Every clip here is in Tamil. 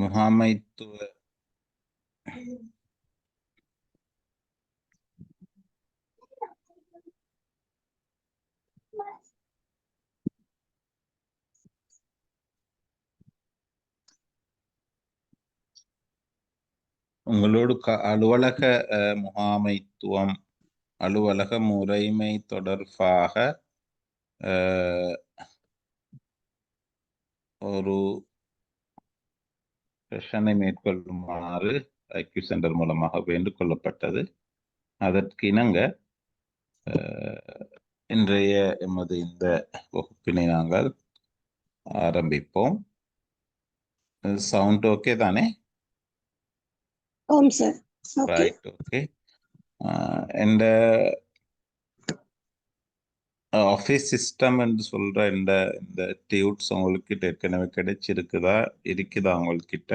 முகாமைத்துவ உங்களோடு க- அலுவலக அஹ், முகாமைத்துவம் அலுவலக முறைமை தொடர்பாக அஹ், ஒரு செஷனை மேற்கொள்ளுமாறு ஐக்யூ சென்டர் மூலமாக வேண்டுக் கொள்ளப்பட்டது. அதற்கு இணங்க இன்றைய எமது இந்த வகுப்பினை நாங்கள் ஆரம்பிப்போம். சவுண்ட் ஓகே தானே? ஓம் சார். ஓகே. Right okay. இந்த ஆஃபீஸ் சிஸ்டம் என்று சொல்ற இந்த இந்த டியூட்ஸ் உங்ககிட்ட ஏற்கனவே கிடைச்சிருக்குதா? இருக்குதா உங்கள்கிட்ட?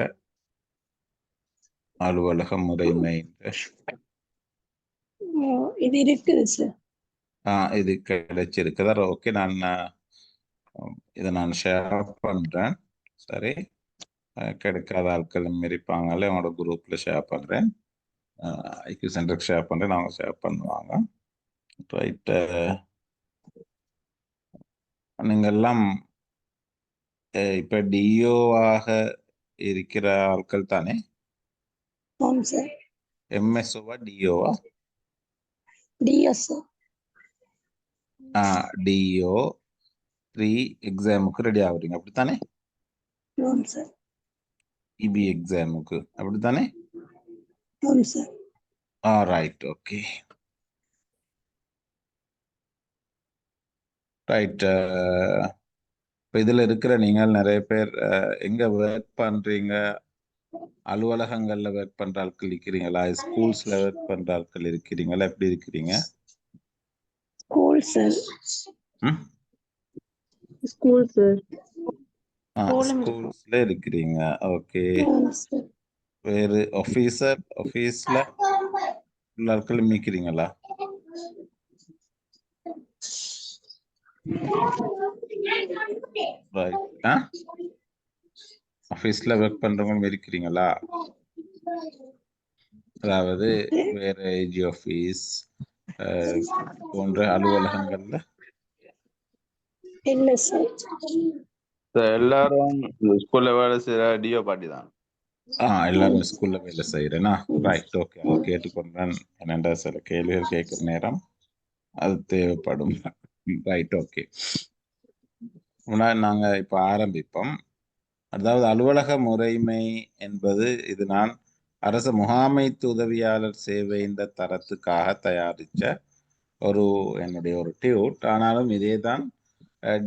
அலுவலக முறைமை இது இருக்குது சார் ஆ இது கிடைச்சிருக்குதா? ஓகே நான் இதை நான் ஷேர் பண்றேன். சரி. கிடைக்காத ஆட்கள் இருப்பாங்களே அவங்களோட குரூப்ல ஷேர் பண்றேன். ஐக்யூ சென்டருக்கு ஷேர் பண்றேன் அவங்க ஷேர் பண்ணுவாங்க. ரைட் நீங்க எல்லாம் அஹ், இப்ப டிஓவாக இருக்கிற ஆட்கள் தானே? ஓம் சார். எம்எஸ்ஓவா டிஓவா டிஎஸ் டிஓ த்ரீ எக்ஸாமுக்கு ரெடி ஆகுறீங்க. அப்படித்தானே? ஓம் சார். இபி எக்ஸாமுக்கு அப்படித்தானே? ஓம் சார். ஆ ரைட் ஓகே ரைட் இப்போ இதில் இருக்கிற நீங்கள் நிறைய பேர் அஹ், எங்க ஒர்க் பண்றீங்க? அலுவலகங்கள்ல ஒர்க் பண்ற ஆட்கள் இருக்கிறீங்களா? ஸ்கூல்ஸ்ல ஒர்க் பண்ற ஆட்கள் இருக்கிறீங்களா? எப்படி இருக்கிறீங்க? ஸ்கூல் சார் ஸ்கூல் சார் ஸ்கூல்ஸ்ல இருக்கிறீங்க. ஓகே வேறு ஆஃபீஸர் ஆஃபீஸ்ல ஆட்கள் மீக்கிறீங்களா ரைட் ஆ ஆஃபீஸ்ல ஒர்க் பண்றவங்க இருக்கிறீங்களா? அதாவது வேற ஏஜி ஆஃபீஸ் போன்ற அலுவலகங்கள்ல? இல்ல சார் சார் எல்லாரும் ஸ்கூல்ல வேலை செய்யற டிஓ பாட்டி தான். ஆ எல்லாரும் ஸ்கூல்ல வேலை செய்யறேனா ரைட் ஓகே கேட்டுக்கொண்டேன். என்னென்ன சில கேள்விகள் கேட்குற நேரம். அது தேவைப்படும். ரைட் ஓகே முன்னாடி நாங்கள் இப்போ ஆரம்பிப்போம். அதாவது அலுவலக முறைமை என்பது இது நான் அரசு முகாமைத்து உதவியாளர் சேவை இந்த தரத்துக்காக தயாரித்த ஒரு என்னுடைய ஒரு டியூட். ஆனாலும் இதே தான்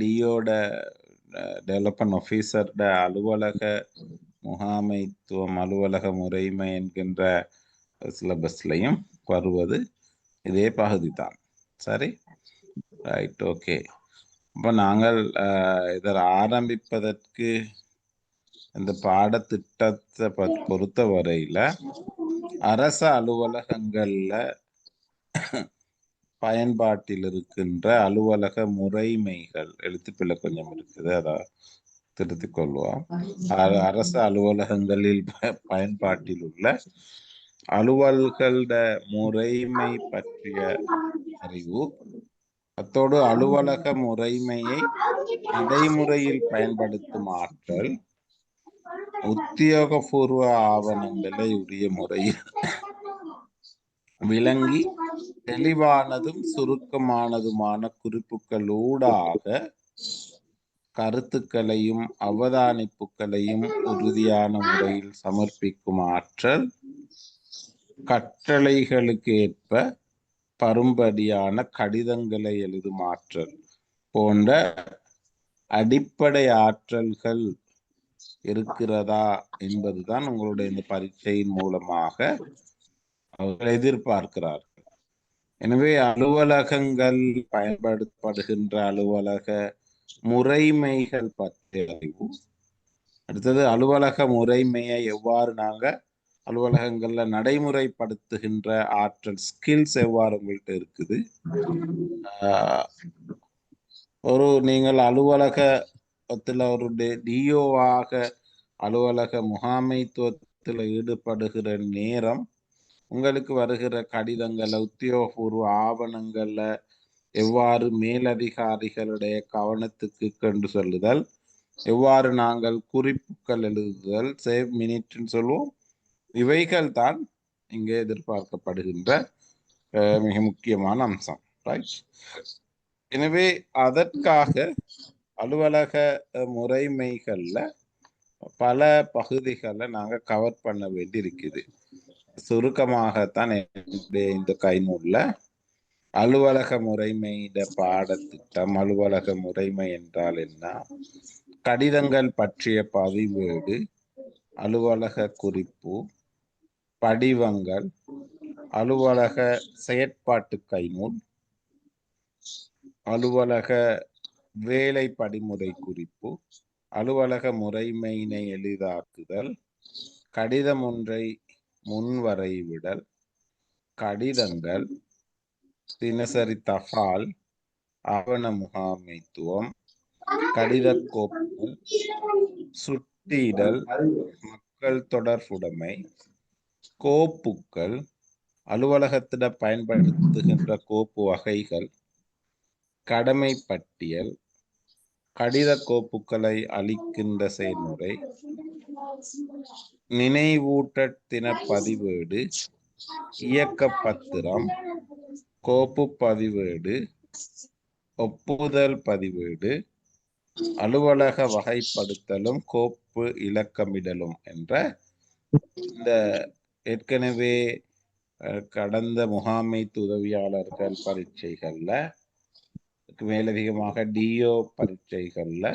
டிஓட டெவலப்மெண்ட் ஆஃபீஸர்ட அலுவலக முகாமைத்துவம் அலுவலக முறைமை என்கின்ற சிலபஸ்லையும் வருவது இதே பகுதி தான் சரி? ரைட் ஓகே அப்போ நாங்கள் இதை இதில் ஆரம்பிப்பதற்கு இந்த பாடத்திட்டத்தை ப- பொறுத்த வரையில அரச அலுவலகங்கள்ல பயன்பாட்டில் இருக்கின்ற அலுவலக முறைமைகள் எழுத்துப்பிழை கொஞ்சம் இருக்குது அதை திருத்திக் கொள்வோம். அரசு அலுவலகங்களில் ப- பயன்பாட்டில் உள்ள அலுவல்கள முறைமை பற்றிய அறிவு அத்தோடு அலுவலக முறைமையை நடைமுறையில் பயன்படுத்தும் ஆற்றல் உத்தியோகபூர்வ ஆவணங்களை உரிய முறையில் விளங்கி தெளிவானதும் சுருக்கமானதுமான குறிப்புகள் ஊடாக கருத்துக்களையும் அவதானிப்புகளையும் உறுதியான முறையில் சமர்ப்பிக்கும் ஆற்றல் கட்டளைகளுக்கு ஏற்ப பரும்படியான கடிதங்களை எழுதும் ஆற்றல் போன்ற அடிப்படை ஆற்றல்கள் இருக்கிறதா என்பதுதான் உங்களுடைய இந்த பரீட்சையின் மூலமாக அவர்கள் எதிர்பார்க்கிறார்கள் எனவே அலுவலகங்கள் பயன்படுத்தப்படுகின்ற அலுவலக முறைமைகள் பற்றிய அறிவு அடுத்தது அலுவலக முறைமையை எவ்வாறு நாங்க அலுவலகங்கள்ல நடைமுறைப்படுத்துகின்ற ஆற்றல் ஸ்கில்ஸ் எவ்வாறு உங்கள்கிட்ட இருக்குது? ஒரு நீங்கள் அலுவலகத்துல ஒரு டிஓவாக அலுவலக முகாமைத்துவத்தில் ஈடுபடுகிற நேரம் உங்களுக்கு வருகிற கடிதங்களை உத்தியோகபூர்வ ஆவணங்கள்ல எவ்வாறு மேலதிகாரிகளுடைய கவனத்துக்கு கொண்டு செல்லுதல் எவ்வாறு நாங்கள் குறிப்புகள் எழுதுதல் சேவ் மினிட்னு சொல்லுவோம். இவைகள் தான் இங்கே எதிர்பார்க்கப்படுகின்ற அஹ், மிக முக்கியமான அம்சம் ரைட் எனவே அதற்காக அலுவலக முறைமைகளில் பல பகுதிகளை நாங்கள் கவர் பண்ண வேண்டி இருக்குது சுருக்கமாகத்தான் என்னுடைய இந்த கைநூலில் அலுவலக முறைமையிட பாடத்திட்டம் அலுவலக முறைமை என்றால் என்ன? கடிதங்கள் பற்றிய பதிவேடு அலுவலக குறிப்பு படிவங்கள் அலுவலக செயற்பாட்டு கைநூல் அலுவலக வேலை படிமுறை குறிப்பு அலுவலக முறைமையினை எளிதாக்குதல் கடிதம் ஒன்றை முன்வரைவிடல் கடிதங்கள் தினசரி தபால் ஆவண முகாமைத்துவம் கடித கோப்பு சுட்டிடல் மக்கள் தொடர்புடைமை கோப்புக்கள் அலுவலகத்திட பயன்படுத்துகின்ற கோப்பு வகைகள் கடமை பட்டியல் கடித கோப்புகளை அளிக்கின்ற செயல்முறை நினைவூட்டத்தின பதிவேடு இயக்க பத்திரம் கோப்பு பதிவேடு ஒப்புதல் பதிவேடு அலுவலக வகைப்படுத்தலும் கோப்பு இலக்கமிடலும் என்ற இந்த ஏற்கனவே கடந்த முகாமைத்து உதவியாளர்கள் பரீட்சைகள்ல மேலதிகமாக டிஓ பரீட்சைகள்ல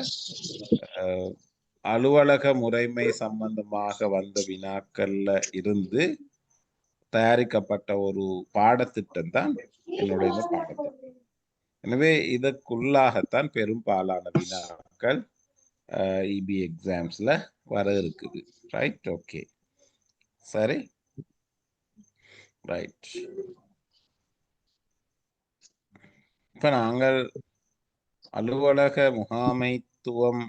அலுவலக முறைமை சம்பந்தமாக வந்த வினாக்கள்ல இருந்து தயாரிக்கப்பட்ட ஒரு பாடத்திட்டம் தான் என்னுடைய பாடத்திட்டம். எனவே இதற்குள்ளாகத்தான் பெரும்பாலான வினாக்கள் இபி எக்ஸாம்ஸ்ல வர இருக்குது. ரைட் ஓகே சரி. ரைட் இப்ப நாங்கள் அலுவலக முகாமைத்துவம்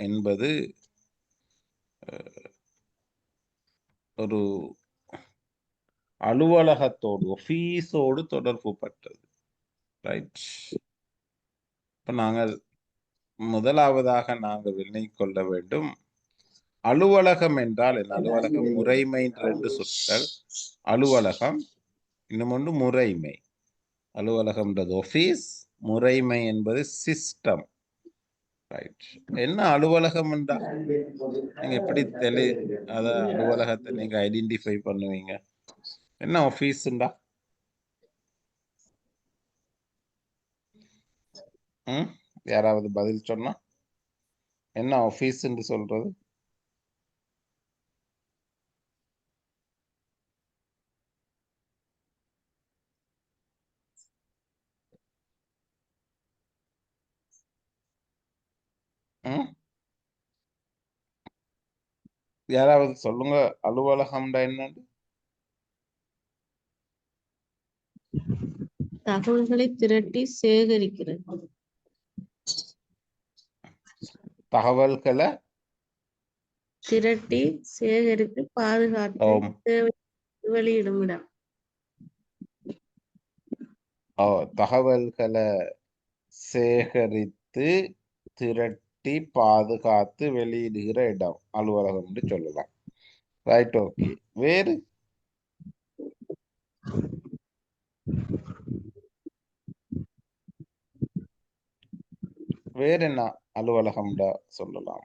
என்பது ஒரு அலுவலகத்தோடு ஒஃபீஸோடு தொடர்பு பட்டது ரைட் இப்ப நாங்கள் முதலாவதாக நாங்கள் விளங்கிக் கொள்ள வேண்டும். அலுவலகம் என்றால் என்ன? அலுவலகம் முறைமை என்று ரெண்டு சொற்கள். அலுவலகம் இன்னும் ஒன்று முறைமை. அலுவலகம்ன்றது ஆஃபீஸ் முறைமை என்பது சிஸ்டம் ரைட் என்ன அலுவலகம் என்றால் நீங்க எப்படி தெளி அத அலுவலகத்தை நீங்க ஐடென்டிஃபை பண்ணுவீங்க? என்ன ஆஃபீஸ்ண்டா ம்? யாராவது பதில் சொன்னா? என்ன ஆஃபீஸ் என்று சொல்றது? யாராவது சொல்லுங்க அலுவலகம்டா என்னன்னு? தகவல்களை திரட்டி சேகரிக்கிறது. தகவல்களை? திரட்டி சேகரித்து பாதுகாத்து வெளியிடும் இடம் தகவல்களை சேகரித்து திரட்டி பாதுகாத்து வெளியிடுகிற இடம் அலுவலகம்னு சொல்லலாம். ரைட் ஓகே வேறு? வேற என்ன அலுவலகம்டா சொல்லலாம்?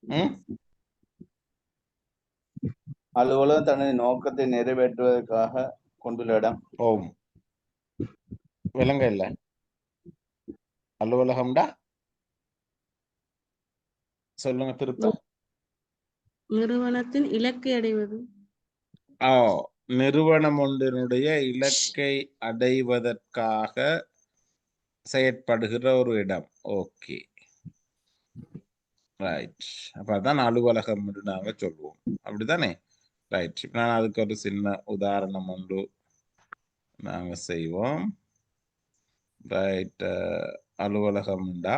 ம்? அலுவலகம் தனது நோக்கத்தை நிறைவேற்றுவதற்காக கொண்டுள்ள இடம் ஓம். விலங்க இல்ல அலுவலகம்டா? சொல்லுங்க திருத்த நிறுவனத்தின் இலக்கை அடைவது. ஓ நிறுவனம் ஒன்றினுடைய இலக்கை அடைவதற்காக செயற்படுகிற ஒரு இடம். ஓகே. ரைட் அப்ப அதான் அலுவலகம் நாங்க சொல்லுவோம். அப்படிதானே ரைட் நான் அதுக்கு ஒரு சின்ன உதாரணம் ஒன்று நாங்க செய்வோம். ரைட் uh, அலுவலகம் உண்டா?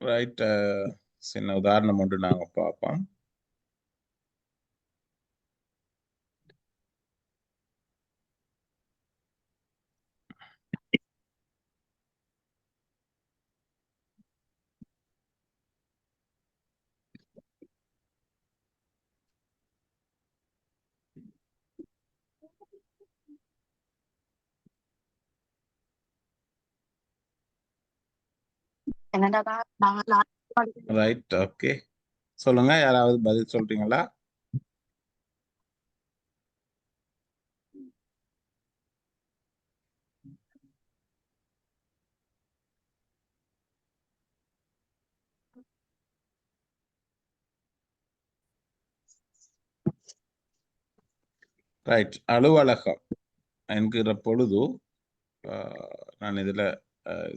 ரைட் uh, சின்ன உதாரணம் ஒன்று நாங்க பார்ப்போம். ரைட் ஓகே சொல்லுங்க யாராவது பதில் சொல்றீங்களா? ரைட் அலுவலகம் என்கிற பொழுது நான் இதுல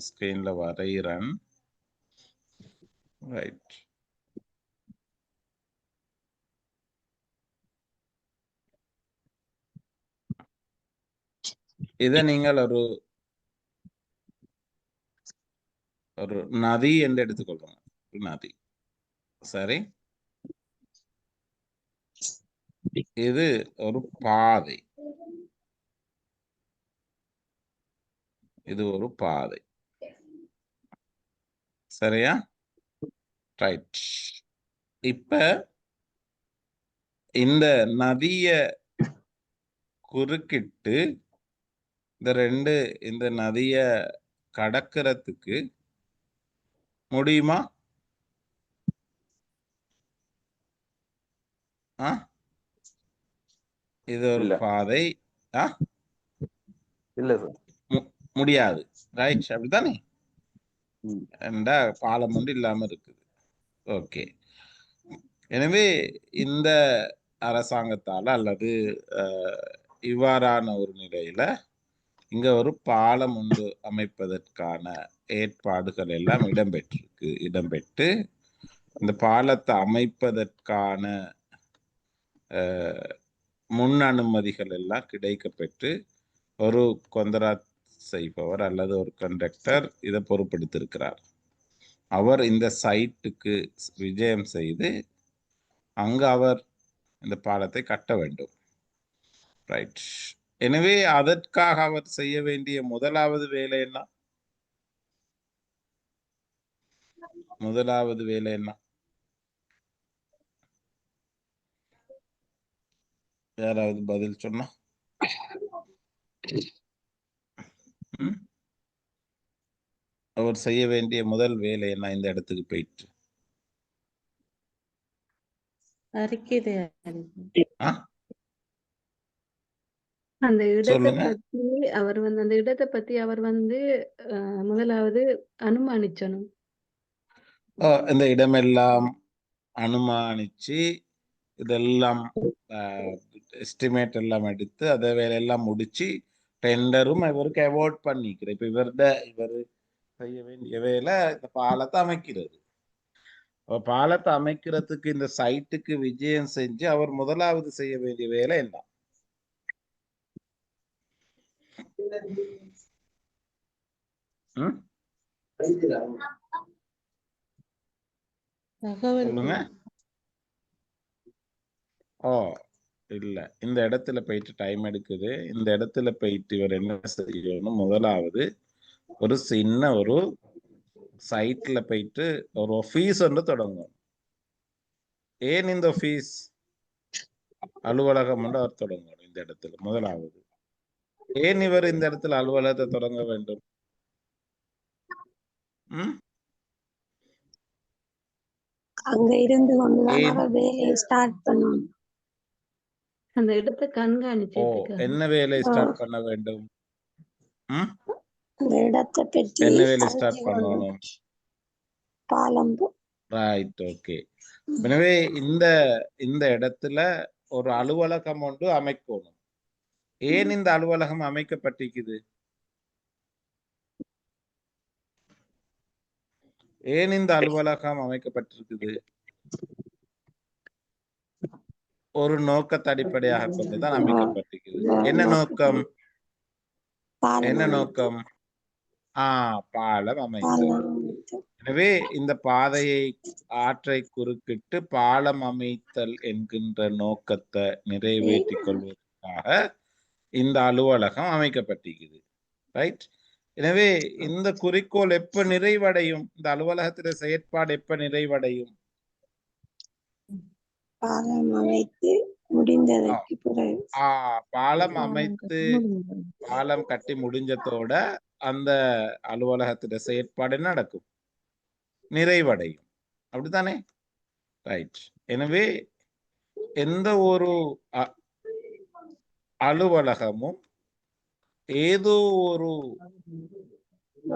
ஸ்கிரீன்ல வரைகிறேன். ரைட் இதை நீங்கள் ஒரு ஒரு நதி என்று எடுத்துக்கொள்ளுங்க. நதி. சரி? இது ஒரு பாதை. இது ஒரு பாதை. சரியா? ரைட் இப்ப இந்த நதிய குறுக்கிட்டு இந்த ரெண்டு இந்த நதிய கடக்கிறதுக்கு முடியுமா? ஆ? இது ஒரு. பாதை. ஆ? இல்ல சார். முடியாது. ரைட் அப்படித்தானே? பாலம் ஒன்று இல்லாம இருக்குது. ஓகே. எனவே இந்த அரசாங்கத்தால் அல்லது இவ்வாறான ஒரு நிலையில இங்க ஒரு பாலம் ஒன்று அமைப்பதற்கான ஏற்பாடுகள் எல்லாம் இடம்பெற்றிருக்கு. இடம்பெற்று இந்த பாலத்தை அமைப்பதற்கான முன் அனுமதிகள் எல்லாம் கிடைக்கப்பெற்று ஒரு கொந்தராத் செய்பவர் அல்லது ஒரு கண்டக்டர் இதை பொறுப்படுத்திருக்கிறார் அவர் இந்த சைட்டுக்கு விஜயம் செய்து அங்கு அவர் இந்த பாலத்தை கட்ட வேண்டும். ரைட் எனவே அதற்காக அவர் செய்ய வேண்டிய முதலாவது வேலை என்ன? முதலாவது வேலை என்ன? யாராவது பதில் சொன்னா? அவர் செய்ய வேண்டிய முதல் வேலை என்ன? இந்த இடத்துக்கு போயிட்டு. அந்த இடத்தை. பத்தி அவர் வந்து அந்த இடத்தை பத்தி அவர் வந்து முதலாவது அனுமானிச்சணும். ஓ, இந்த இடமெல்லாம் அனுமானிச்சு இதெல்லாம் எஸ்டிமேட் எல்லாம் எடுத்து அதை வேலையெல்லாம் முடிச்சு டெண்டரும் இவருக்கு அவார்ட் பண்ணிக்கிறேன். இப்ப இவர்த இவர் செய்ய வேண்டிய வேலை இந்த பாலத்தை அமைக்கிறது. பாலத்தை அமைக்கிறதுக்கு இந்த சைட்டுக்கு விஜயம் செஞ்சு அவர் முதலாவது செய்ய வேண்டிய வேலை என்ன? ஓ இல்ல. இந்த இடத்துல போயிட்டு டைம் எடுக்குது. இந்த இடத்துல போயிட்டு இவர் என்ன செய்யணும்? முதலாவது ஒரு சின்ன ஒரு சைட்ல போயிட்டு ஒரு ஆஃபீஸ் ஒன்று தொடங்கும் ஏன் இந்த ஆஃபீஸ் அலுவலகம் அவர் தொடங்கணும் இந்த இடத்துல முதலாவது. ஏன் இவர் இந்த இடத்துல அலுவலகத்தை தொடங்க வேண்டும்? ம்? அங்க இருந்து அந்த இடத்தை ஓ கண்காணிச்சதுக்கு என்ன வேலை ஸ்டார்ட் பண்ண வேண்டும்? ம்? அந்த இடத்தை பற்றி என்ன வேலை ஸ்டார்ட். பண்ணணும் பாலம் போ- ரைட் ஓகே எனவே இந்த இந்த இடத்துல ஒரு அலுவலகம் ஒன்று அமைக்கணும் ஏன் இந்த அலுவலகம் அமைக்கப்பட்டிருக்குது ஏன் இந்த அலுவலகம் அமைக்கப்பட்டிருக்குது ஒரு நோக்கத்தை அடிப்படையாக கொண்டுதான் அமைக்கப்பட்டிருக்குது என்ன நோக்கம் என்ன நோக்கம் ஆஹ் பாலம் அமைத்தல் எனவே இந்த பாதையை ஆற்றை குறுக்கிட்டு பாலம் அமைத்தல் என்கின்ற நோக்கத்தை நிறைவேற்றிக் கொள்வதற்காக இந்த அலுவலகம் அமைக்கப்பட்டிருக்குது. ரைட் எனவே இந்த குறிக்கோள் எப்ப நிறைவடையும்? இந்த அலுவலகத்தில செயற்பாடு எப்ப நிறைவடையும்? பாலம் அமைத்து முடிந்ததற்கு பிறகு ஆஹ் பாலம் அமைத்து பாலம் கட்டி முடிஞ்சதோட அந்த அலுவலகத்தில செயற்பாடு நடக்கும். நிறைவடையும். அப்படித்தானே? ரைட் எனவே எந்த ஒரு அலுவலகமும் ஏதோ ஒரு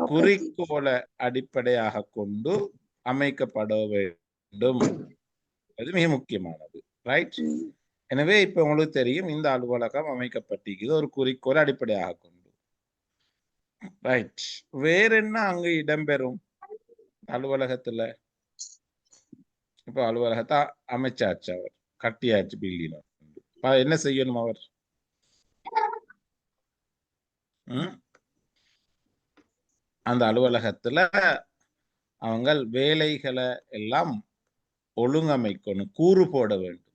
குறிக்கோளை அடிப்படையாக கொண்டு அமைக்கப்பட வேண்டும். அது மிக முக்கியமானது. ரைட் எனவே இப்ப உங்களுக்கு தெரியும் இந்த அலுவலகம் அமைக்கப்பட்டிருக்குது ஒரு குறிக்கோள் அடிப்படையாக கொண்டு. ரைட் வேற என்ன அங்கு இடம்பெறும்? அலுவலகத்துல? இப்ப அலுவலகத்தை அமைச்சாச்சு அவர். கட்டியாச்சு பில்டிங் என்ன செய்யணும் அவர்? அந்த அலுவலகத்துல அவங்க வேலைகளை எல்லாம் ஒழுங்கமைக்கணும். கூறு போட வேண்டும்.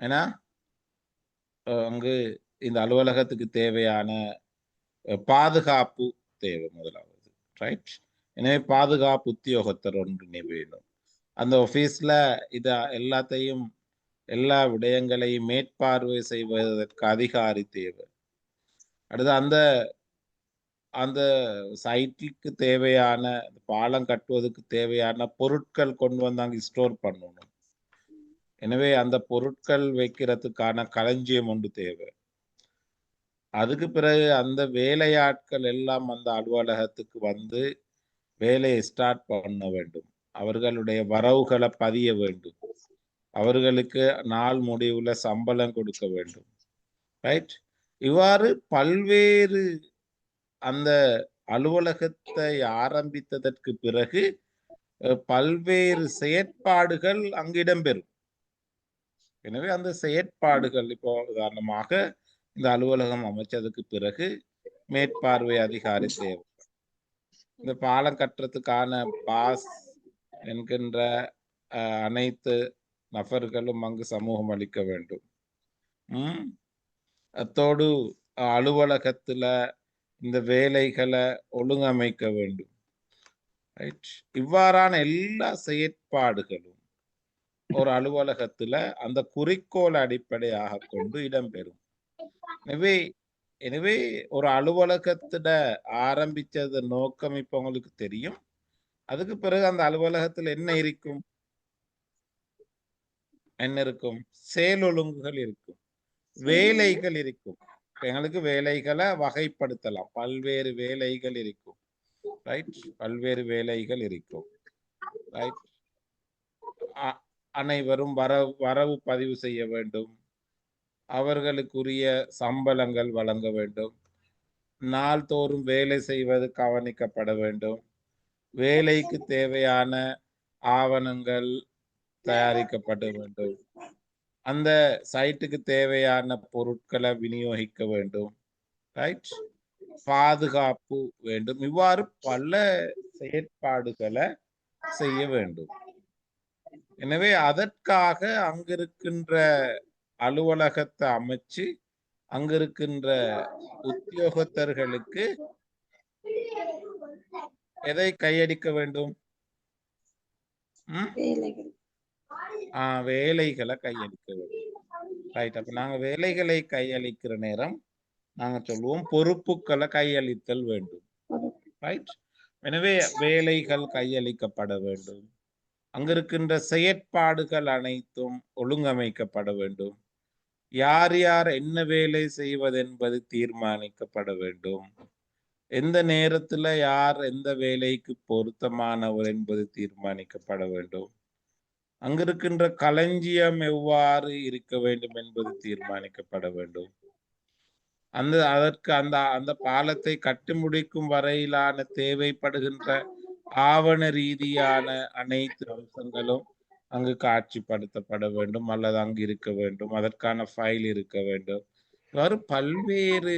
ஏன்னா அங்கு இந்த அலுவலகத்துக்கு தேவையான பாதுகாப்பு தேவை முதலாவது ரைட் எனவே பாதுகாப்பு உத்தியோகத்தர் ஒன்று வேணும் அந்த ஆபீஸ்ல இத எல்லாத்தையும் எல்லா விடயங்களையும் மேற்பார்வை செய்வதற்கு அதிகாரி தேவை. அடுத்து அந்த அந்த சைட்டுக்கு தேவையான பாலம் கட்டுவதற்கு தேவையான பொருட்கள் கொண்டு வந்து அங்கே ஸ்டோர் பண்ணணும். எனவே அந்த பொருட்கள் வைக்கிறதுக்கான களஞ்சியம் ஒன்று தேவை. அதுக்கு பிறகு அந்த வேலையாட்கள் எல்லாம் அந்த அலுவலகத்துக்கு வந்து வேலையை ஸ்டார்ட் பண்ண வேண்டும். அவர்களுடைய வரவுகளை பதிய வேண்டும். அவர்களுக்கு நாள் முடிவுல சம்பளம் கொடுக்க வேண்டும். ரைட் இவ்வாறு பல்வேறு அந்த அலுவலகத்தை ஆரம்பித்ததற்கு பிறகு பல்வேறு செயற்பாடுகள் அங்கு இடம்பெறும் எனவே அந்த செயற்பாடுகள் இப்போ உதாரணமாக இந்த அலுவலகம் அமைச்சதுக்கு பிறகு மேற்பார்வை அதிகாரி தேவை. இந்த பாலம் கட்டுறதுக்கான பாஸ் என்கின்ற அனைத்து நபர்களும் அங்கு சமூகம் அளிக்க வேண்டும். உம் அத்தோடு அலுவலகத்துல இந்த வேலைகளை ஒழுங்கமைக்க வேண்டும். ரைட்? இவ்வாறான எல்லா செயற்பாடுகளும் ஒரு அலுவலகத்துல அந்த குறிக்கோள் அடிப்படையாக கொண்டு இடம்பெறும். எனவே எனவே ஒரு அலுவலகத்துல ஆரம்பிச்சது நோக்கம் இப்ப உங்களுக்கு தெரியும். அதுக்கு பிறகு அந்த அலுவலகத்துல என்ன இருக்கும்? என்ன இருக்கும்? செயலொழுங்குகள் இருக்கும். வேலைகள் இருக்கும். எங்களுக்கு வேலைகளை வகைப்படுத்தலாம். பல்வேறு வேலைகள் இருக்கும். ரைட் பல்வேறு வேலைகள் இருக்கும். ரைட் அனைவரும் வரவு வரவு பதிவு செய்ய வேண்டும். அவர்களுக்குரிய சம்பளங்கள் வழங்க வேண்டும். நாள்தோறும் வேலை செய்வது கவனிக்கப்பட வேண்டும். வேலைக்கு தேவையான ஆவணங்கள் தயாரிக்கப்பட வேண்டும். அந்த சைட்டுக்கு தேவையான பொருட்களை விநியோகிக்க வேண்டும். ரைட் பாதுகாப்பு வேண்டும். இவ்வாறு பல செயற்பாடுகளை செய்ய வேண்டும். எனவே அதற்காக அங்கிருக்கின்ற அலுவலகத்தை அமைச்சு அங்கிருக்கின்ற உத்தியோகத்தர்களுக்கு எதை கையடிக்க வேண்டும்? ஆஹ் வேலைகளை. கையளிக்க வேண்டும். ரைட் அப்ப நாங்க வேலைகளை கையளிக்கிற நேரம் நாங்க சொல்லுவோம் பொறுப்புகளை கையளித்தல் வேண்டும். ரைட் எனவே வேலைகள் கையளிக்கப்பட வேண்டும். அங்கிருக்கின்ற செயற்பாடுகள் அனைத்தும் ஒழுங்கமைக்கப்பட வேண்டும். யார் யார் என்ன வேலை செய்வதென்பது தீர்மானிக்கப்பட வேண்டும். எந்த நேரத்துல யார் எந்த வேலைக்கு பொருத்தமானவர் என்பது தீர்மானிக்கப்பட வேண்டும். அங்கிருக்கின்ற களஞ்சியம் எவ்வாறு இருக்க வேண்டும் என்பது தீர்மானிக்கப்பட வேண்டும். அந்த அதற்கு அந்த அந்த பாலத்தை கட்டி முடிக்கும் வரையிலான தேவைப்படுகின்ற ஆவண ரீதியான அனைத்து அம்சங்களும் அங்கு காட்சிப்படுத்தப்பட வேண்டும். அல்லது அங்கு இருக்க வேண்டும். அதற்கான ஃபைல் இருக்க வேண்டும். இவ்வாறு பல்வேறு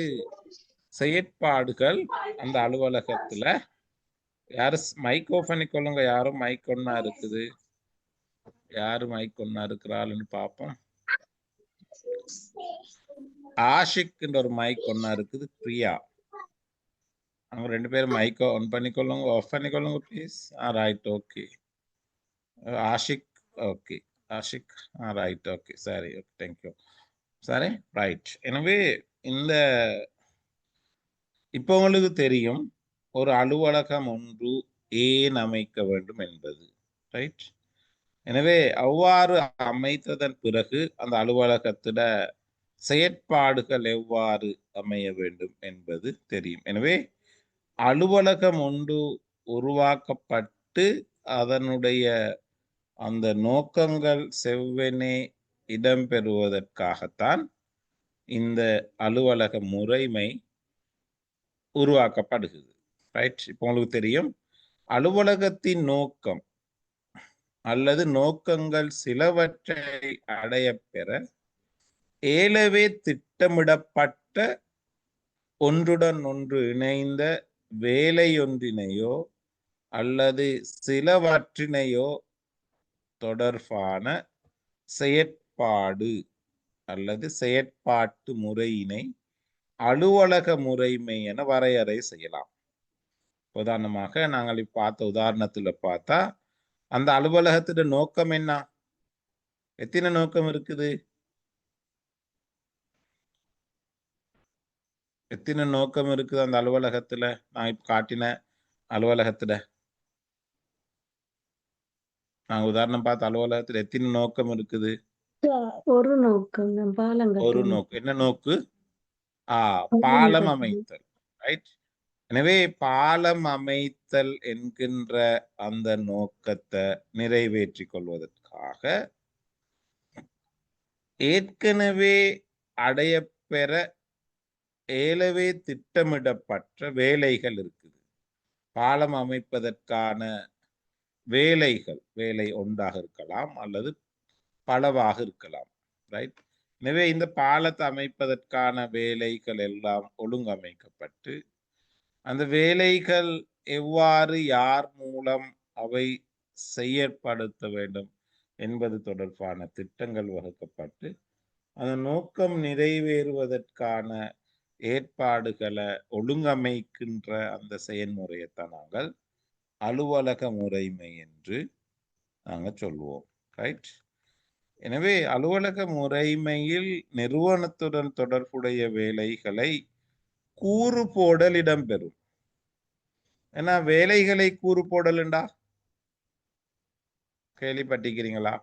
செயற்பாடுகள் அந்த அலுவலகத்துல. யாரு மைக் ஓஃப் பண்ணிக்கொள்ளுங்க யாரும் மைக் ஒன்னா இருக்குது. யாரு மைக் ஒன்னா இருக்கிறாள்னு பார்ப்போம் ஆஷிக்ன்ற ஒரு மைக் ஒன்னா இருக்குது. பிரியா. அவங்க ரெண்டு பேரும் மைக் ஆன் பண்ணிக்கொள்ளுங்க ஆஃப் பண்ணிக்கொள்ளுங்க please ah right okay Ashik okay Ashik ah right okay சரி ஓகே தேங்க்யூ சரி ரைட் எனவே இந்த இப்போ உங்களுக்கு தெரியும் ஒரு அலுவலகம் ஒன்று ஏன் அமைக்க வேண்டும் என்பது. ரைட் எனவே அவ்வாறு அமைத்ததன் பிறகு அந்த அலுவலகத்திட செயற்பாடுகள் எவ்வாறு அமைய வேண்டும் என்பது தெரியும். எனவே அலுவலகம் ஒன்று உருவாக்கப்பட்டு அதனுடைய அந்த நோக்கங்கள் செவ்வனே இடம்பெறுவதற்காகத்தான் இந்த அலுவலக முறைமை உருவாக்கப்படுகிறது. ரைட் இப்போ உங்களுக்கு தெரியும். அலுவலகத்தின் நோக்கம் அல்லது நோக்கங்கள் சிலவற்றை அடைய பெற ஏலவே திட்டமிடப்பட்ட ஒன்றுடன் ஒன்று இணைந்த வேலையொன்றினையோ அல்லது சிலவற்றினையோ தொடர்பான செயற்பாடு அல்லது செயற்பாட்டு முறையினை அலுவலக முறைமை என வரையறை செய்யலாம். உதாரணமாக நாங்கள் பார்த்த உதாரணத்துல பார்த்தா அந்த அலுவலகத்தோட நோக்கம் என்ன? எத்தனை நோக்கம் இருக்குது? எத்தனை நோக்கம் இருக்குது அந்த அலுவலகத்துல? நான் இப்ப காட்டின அலுவலகத்துல. நாங்க உதாரணம் பார்த்த அலுவலகத்துல எத்தனை நோக்கம் இருக்குது? ஒரு நோக்கம் ஒரு நோக்கு. என்ன நோக்கு? ஆ பாலம் அமைத்தல் ரைட் எனவே பாலம் அமைத்தல் என்கின்ற அந்த நோக்கத்தை நிறைவேற்றிக் கொள்வதற்காக ஏற்கனவே அடையப்பெற ஏலவே திட்டமிடப்பட்ட வேலைகள் இருக்குது. பாலம் அமைப்பதற்கான வேலைகள் வேலை ஒன்றாக இருக்கலாம் அல்லது பலவாக இருக்கலாம் ரைட் எனவே இந்த பாலத்தை அமைப்பதற்கான வேலைகள் எல்லாம் ஒழுங்கமைக்கப்பட்டு அந்த வேலைகள் எவ்வாறு யார் மூலம் அவை செயற்படுத்த வேண்டும் என்பது தொடர்பான திட்டங்கள் வகுக்கப்பட்டு அந்த நோக்கம் நிறைவேறுவதற்கான ஏற்பாடுகளை ஒழுங்கமைக்கின்ற அந்த செயல்முறையைத்தான் நாங்கள் அலுவலக முறைமை என்று நாங்கள் சொல்வோம். ரைட் எனவே அலுவலக முறைமையில் நிறுவனத்துடன் தொடர்புடைய வேலைகளை கூறு போடல் இடம்பெறும் ஏன்னா வேலைகளை கூறு போடலுண்டா கேள்விப்பட்டிருக்கிறீங்களா?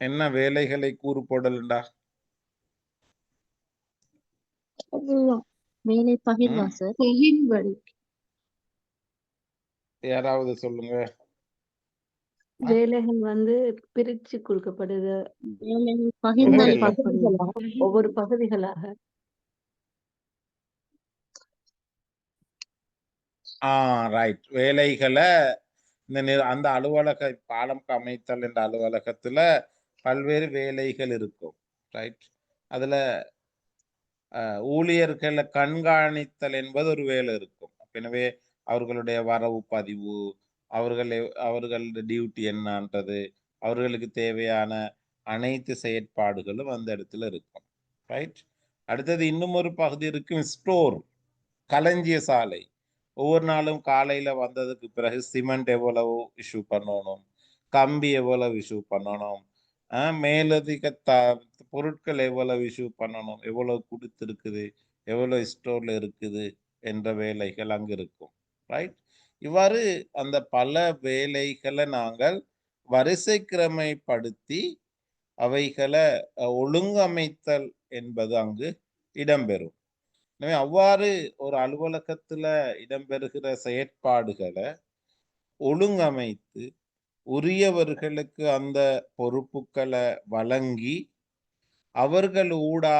என்ன வேலைகளை கூறு போடலுண்டா வேலை பகிர்வா. சார் பகிர்வழி யாராவது சொல்லுங்க. வேலைகள் வந்து பிரிச்சு கொடுக்கப்படுது. ஒவ்வொரு பகுதிகளாக ஆ ரைட் வேலைகளை இந்த அந்த அலுவலக பாலம் அமைத்தல் என்ற அலுவலகத்துல பல்வேறு வேலைகள் இருக்கும். ரைட் அதுல ஊழியர்களை கண்காணித்தல் என்பது ஒரு வேலை இருக்கும். எனவே அவர்களுடைய வரவு பதிவு அவர்கள் அவர்களோட டியூட்டி என்னன்றது அவர்களுக்கு தேவையான அனைத்து செயற்பாடுகளும் அந்த இடத்துல இருக்கும். ரைட்? அடுத்தது இன்னும் ஒரு பகுதி இருக்கும் ஸ்டோர் களஞ்சிய சாலை. ஒவ்வொரு நாளும் காலையில வந்ததுக்கு பிறகு சிமெண்ட் எவ்வளவு இஷ்யூ பண்ணணும் கம்பி எவ்வளவு இஷ்யூ பண்ணணும் மேலதிக த பொருட்கள் எவ்வளவு இஷ்யூ பண்ணணும்? எவ்வளவு கொடுத்துருக்குது? எவ்வளவு ஸ்டோரில் இருக்குது? என்ற வேலைகள் அங்கே இருக்கும். ரைட் இவ்வாறு அந்த பல வேலைகளை நாங்கள் வரிசை கிரமைப்படுத்தி அவைகளை ஒழுங்கமைத்தல் என்பது அங்கு இடம்பெறும். எனவே அவ்வாறு ஒரு அலுவலகத்தில் இடம்பெறுகிற செயற்பாடுகளை ஒழுங்கமைத்து உரியவர்களுக்கு அந்த பொறுப்புகளை வழங்கி அவர்கள் ஊடாக